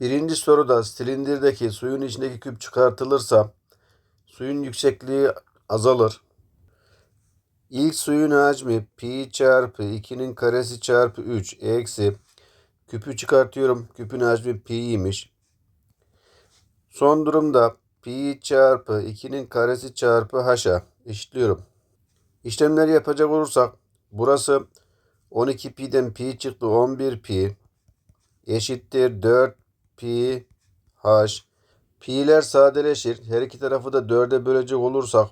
Birinci soruda silindirdeki suyun içindeki küp çıkartılırsa suyun yüksekliği azalır. İlk suyun hacmi pi çarpı 2'nin karesi çarpı 3 eksi küpü çıkartıyorum. Küpün hacmi pi'ymiş. Son durumda pi çarpı 2'nin karesi çarpı h'a eşitliyorum. İşlemleri yapacak olursak burası 12 pi'den pi çıktı 11 pi eşittir 4 pi h. Pi'ler sadeleşir. Her iki tarafı da 4'e bölecek olursak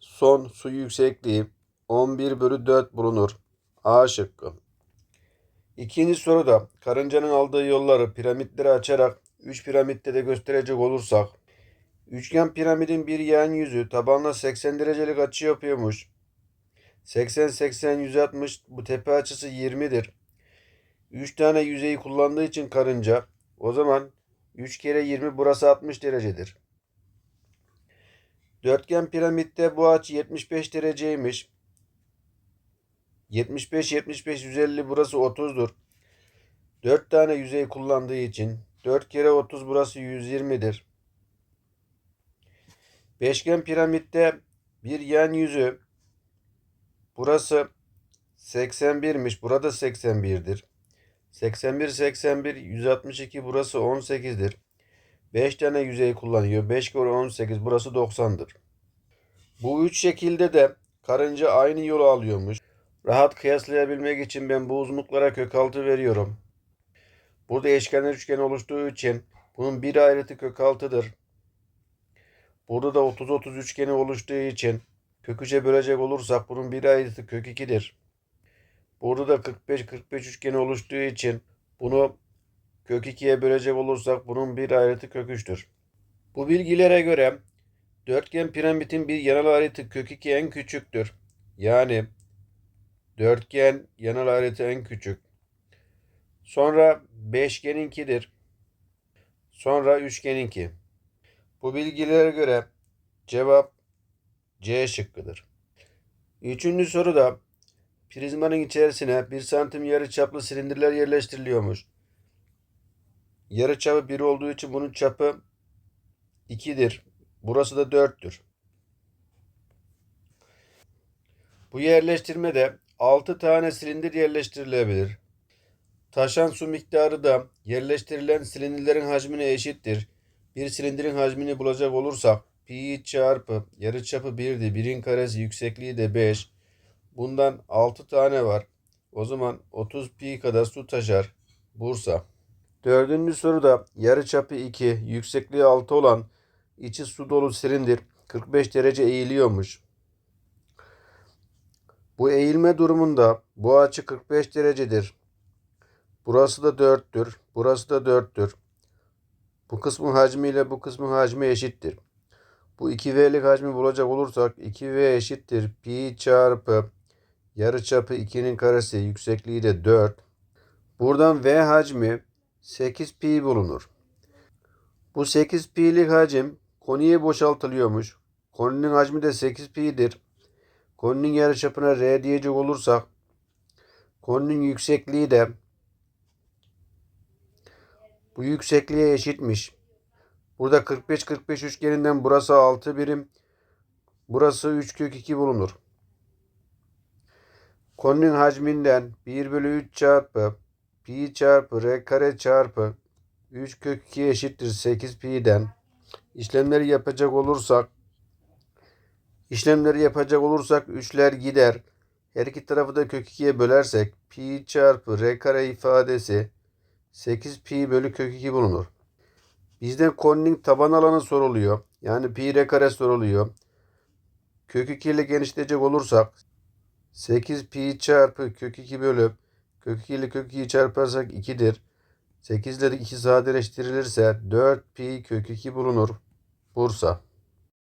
son su yüksekliği 11 bölü 4 bulunur. A şıkkı. İkinci soruda karıncanın aldığı yolları piramitleri açarak 3 piramitte de gösterecek olursak üçgen piramidin bir yan yüzü tabanla 80 derecelik açı yapıyormuş. 80 80 160 bu tepe açısı 20'dir. 3 tane yüzeyi kullandığı için karınca o zaman 3 kere 20 burası 60 derecedir. Dörtgen piramitte bu açı 75 dereceymiş. 75 75 150 burası 30'dur. 4 tane yüzey kullandığı için 4 kere 30 burası 120'dir. Beşgen piramitte bir yan yüzü burası 81'miş. Burada 81'dir. 81 81 162 burası 18'dir. 5 tane yüzey kullanıyor. 5 kere 18 burası 90'dır. Bu üç şekilde de karınca aynı yolu alıyormuş. Rahat kıyaslayabilmek için ben bu uzunluklara kök altı veriyorum. Burada eşkenar üçgen oluştuğu için bunun bir ayrıtı kök altıdır. Burada da 30-30 üçgeni oluştuğu için kök 3'e bölecek olursak bunun bir ayrıtı kök 2'dir. Burada da 45-45 üçgeni oluştuğu için bunu kök 2'ye bölecek olursak bunun bir ayrıtı kök 3'tür. Bu bilgilere göre dörtgen piramidin bir yanal ayrıtı kök 2 en küçüktür. Yani dörtgen yanal ayrıtı en küçük. Sonra beşgeninkidir. Sonra üçgeninki. Bu bilgilere göre cevap C şıkkıdır. Üçüncü soruda prizmanın içerisine 1 santim yarı çaplı silindirler yerleştiriliyormuş. Yarı çapı 1 olduğu için bunun çapı 2'dir. Burası da 4'tür. Bu yerleştirmede 6 tane silindir yerleştirilebilir. Taşan su miktarı da yerleştirilen silindirlerin hacmine eşittir. Bir silindirin hacmini bulacak olursak pi çarpı yarıçapı 1'di. 1'in karesi yüksekliği de 5. Bundan 6 tane var. O zaman 30 pi kadar su taşar. Bursa. Dördüncü soruda yarıçapı 2, yüksekliği 6 olan içi su dolu silindir 45 derece eğiliyormuş. Bu eğilme durumunda bu açı 45 derecedir. Burası da 4'tür. Burası da 4'tür. Bu kısmın hacmi ile bu kısmın hacmi eşittir. Bu 2V'lik hacmi bulacak olursak 2V eşittir. Pi çarpı yarıçapı 2'nin karesi yüksekliği de 4. Buradan V hacmi 8 pi bulunur. Bu 8 pi'lik hacim koniye boşaltılıyormuş. Koninin hacmi de 8 pi'dir. Koninin yarıçapına R diyecek olursak koninin yüksekliği de bu yüksekliğe eşitmiş. Burada 45-45 üçgeninden burası 6 birim. Burası 3 kök 2 bulunur. Koninin hacminden 1 bölü 3 çarpı pi çarpı r kare çarpı 3 kök 2 eşittir 8 pi'den işlemleri yapacak olursak işlemleri yapacak olursak 3'ler gider. Her iki tarafı da kök 2'ye bölersek pi çarpı r kare ifadesi 8 pi bölü kök 2 bulunur. Bizden koninin taban alanı soruluyor. Yani pi r kare soruluyor. Kök 2 ile genişletecek olursak 8 pi çarpı kök 2 bölü kök 2 ile kök 2'yi çarparsak 2'dir. 8 ile 2 sadeleştirilirse 4 pi kök 2 bulunur. Bursa.